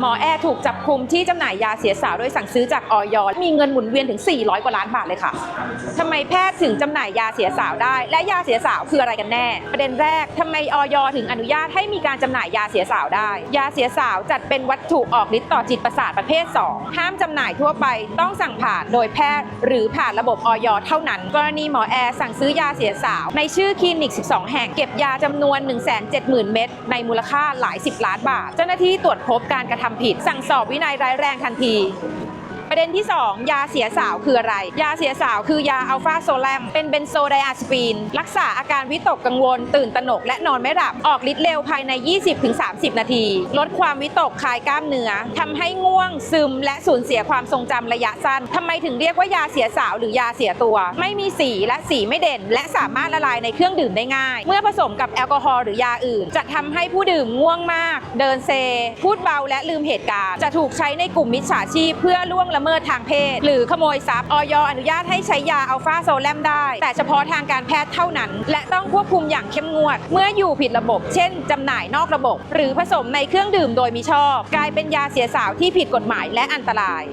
หมอแอร์ถูกจับคุมที่จำหน่ายยาเสียสาวโดยสั่งซื้อจากออยมีเงินหมุนเวียนถึง 400 กว่าล้านบาทเลยค่ะทำไมแพทย์ถึงจำหน่ายยาเสียสาวได้ และยาเสียสาวคืออะไรกันแน่ ประเด็นแรกทำไมออยถึงอนุญาตให้มีการจำหน่ายยาเสียสาวได้ ยาเสียสาวจัดเป็นวัตถุออกฤทธิ์ต่อจิตประสาทประเภท 2 ห้ามจำหน่ายทั่วไปต้องสั่งผ่านโดยแพทย์ หรือผ่านระบบออยเท่านั้น กรณีหมอแอร์สั่งซื้อยาเสียสาว ในชื่อคลินิก 12 แห่งเก็บยาจำนวน 170,000 เม็ดในมูลค่าหลาย 10 ล้านบาท เจ้าหน้าที่ตรวจพบการกระททำผิด สั่งสอบวินัยร้ายแรงทันที ประเด็นที่ 2 ยาเสียสาวคืออะไร ยาเสียสาวคือยาอัลฟาโซแลม เป็นเบนโซไดอาสปีน รักษาอาการวิตกกังวล ตื่นตระหนกและนอนไม่หลับ ออกฤทธิ์เร็วภายใน 20-30 นาที ลดความวิตกคลายกล้ามเนื้อทำให้ง่วงซึม และสูญเสียความทรงจำระยะสั้นทำไมถึงเรียกว่ายาเสียสาวหรือยาเสียตัว ไม่มีสีและสีไม่เด่น และสามารถละลายในเครื่องดื่มได้ง่าย เมื่อผสมกับแอลกอฮอล์หรือยาอื่น จะทำให้ผู้ดื่มง่วงมาก เดินเซ พูดเบาและลืมเหตุการณ์ จะถูกใช้ในกลุ่มมิจฉาชีพเพื่อล่วงละเมิดทางเพศ หรือขโมยทรัพย์ออยอนุญาตให้ใช้ยาอัลฟาโซแลมได้ แต่เฉพาะทางการแพทย์เท่านั้น และต้องควบคุมอย่างเข้มงวด เมื่ออยู่ผิดระบบ เช่นจำหน่ายนอกระบบ หรือผสมในเครื่องดื่มโดยมิชอบ กลายเป็นยาเสียสาวที่ผิดกฎหมายและอันตราย